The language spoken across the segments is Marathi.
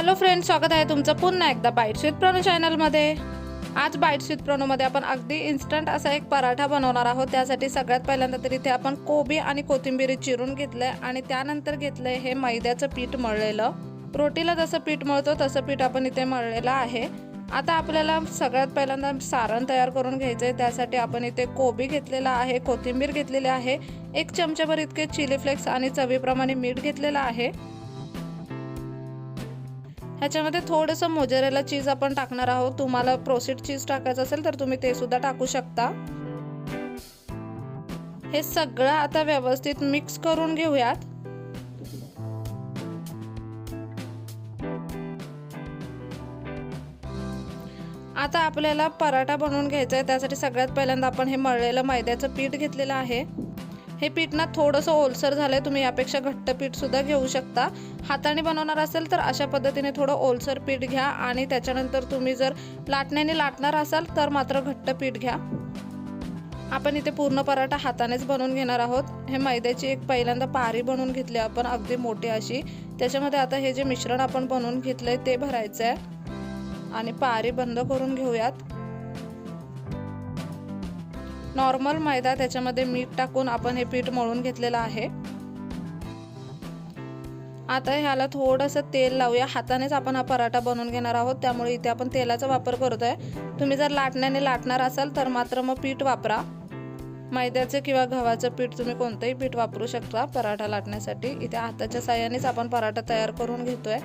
हॅलो फ्रेंड स्वागत आहे तुमचं पुन्हा एकदा बाईट विथ प्रणू चॅनलमध्ये आज बाईट विथ प्रणूमध्ये आपण अगदी इन्स्टंट असा एक पराठा बनवणार आहोत. त्यासाठी सगळ्यात पहिल्यांदा तरी इथे आपण कोबी आणि कोथिंबीर चिरून घेतलं आहे आणि त्यानंतर घेतलं आहे हे मैद्याचं पीठ मळलेलं. रोटीला जसं पीठ मळतो तसं पीठ आपण इथे मळलेलं आहे. आता आपल्याला सगळ्यात पहिल्यांदा सारण तयार करून घ्यायचं आहे त्यासाठी आपण इथे कोबी घेतलेला आहे कोथिंबीर घेतलेली आहे एक चमच्याभर इतके चिली फ्लेक्स आणि चवीप्रमाणे मीठ घेतलेलं आहे. ह्याच्यामध्ये थोडंसं मोजरेला चीज आपण टाकणार आहोत. तुम्हाला प्रोसिड चीज टाकायचं असेल तर तुम्ही ते सुद्धा टाकू शकता. हे सगळं आता व्यवस्थित मिक्स करून घेऊयात. आता आपल्याला पराठा बनवून घ्यायचा आहे. त्यासाठी सगळ्यात पहिल्यांदा आपण हे मळलेलं मैद्याचं पीठ घेतलेलं आहे. हे पीठ ना थोडंसं ओलसर झालं आहे तुम्ही यापेक्षा घट्ट पीठ सुद्धा घेऊ शकता. हाताने बनवणार असेल तर अशा पद्धतीने थोडं ओलसर पीठ घ्या आणि त्याच्यानंतर तुम्ही जर लाटण्याने लाटणार असाल तर मात्र घट्ट पीठ घ्या. आपण इथे पूर्ण पराठा हातानेच बनवून घेणार आहोत. हे मैद्याची एक पहिल्यांदा पारी बनवून घेतली आपण अगदी मोठी अशी. त्याच्यामध्ये आता हे जे मिश्रण आपण बनवून घेतलंय ते भरायचं आहे आणि पारी बंद करून घेऊयात. नॉर्मल मैदा त्याच्यामध्ये मीठ टाकून आपण हे पीठ मळून घेतलेलं आहे. आता ह्याला थोडंसं तेल लावूया. हातानेच आपण हा पराठा बनवून घेणार आहोत. त्यामुळे इथे आपण तेलाचा वापर करतोय. तुम्ही जर लाटण्याने लाटणार असाल तर मात्र मग पीठ वापरा. मैद्याचं किंवा गव्हाचं पीठ तुम्ही कोणतंही पीठ वापरू शकता पराठा लाटण्यासाठी. इथे हाताच्या साह्यानेच आपण पराठा तयार करून घेतोय.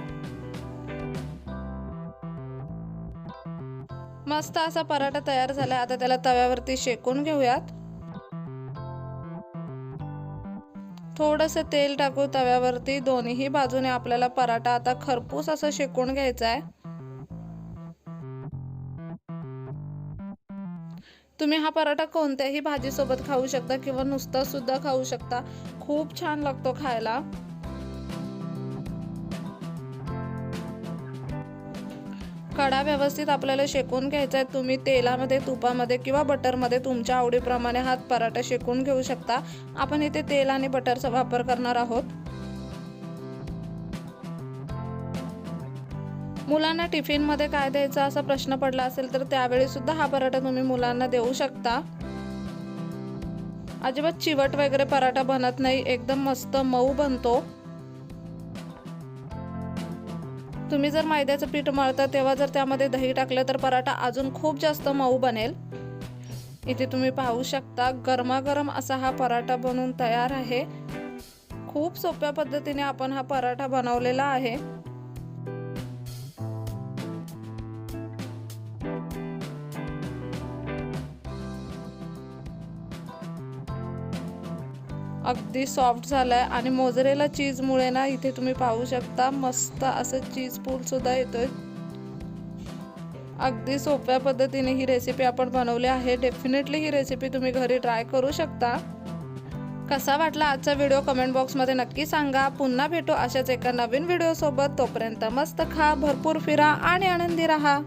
मस्त असा पराठा तयार झाला आता त्याला तव्यावरती शेकून घेऊयात. थोडंसं तेल टाकू तव्यावरती. दोन्हीही बाजूने आपल्याला पराठा आता खरपूस असं शेकून घ्यायचा आहे तुम्ही हा पराठा कोणत्याही भाजीसोबत खाऊ शकता किंवा नुसता सुद्धा खाऊ शकता. खूप छान लागतो खायला. कडा व्यवस्थित आपल्याला शेकून घ्यायचा आहे. तुम्ही तेलामध्ये तुपामध्ये किंवा बटरमध्ये तुमच्या आवडीप्रमाणे हात पराठा शेकून घेऊ शकता. आपण इथे तेल आणि बटरचा वापर करणार आहोत. मुलांना टिफिनमध्ये काय द्यायचं असा प्रश्न पडला असेल तर त्यावेळी सुद्धा हा पराठा तुम्ही मुलांना देऊ शकता. अजिबात चिवट वगैरे पराठा बनत नाही. एकदम मस्त मऊ बनतो. तुम्ही जर मैद्याचं पीठ मळता तेव्हा जर त्यामध्ये दही टाकलं तर पराठा अजून खूप जास्त मऊ बनेल. इथे तुम्ही पाहू शकता गरमागरम असा हा पराठा बनवून तयार आहे. खूप सोप्या पद्धतीने आपण हा पराठा बनवलेला आहे. अगदी सॉफ्ट झालाय. आणि मोजरेला चीजमुळे ना इथे तुम्ही पाहू शकता मस्त असं चीज पूल सुद्धा येतोय. अगदी सोप्या पद्धतीने ही रेसिपी आपण बनवली आहे. डेफिनेटली ही रेसिपी तुम्ही घरी ट्राय करू शकता. कसा वाटला आजचा व्हिडिओ कमेंट बॉक्समध्ये नक्की सांगा. पुन्हा भेटू अशाच एका नवीन व्हिडिओसोबत तोपर्यंत मस्त खा भरपूर फिरा आणि आनंदी राहा.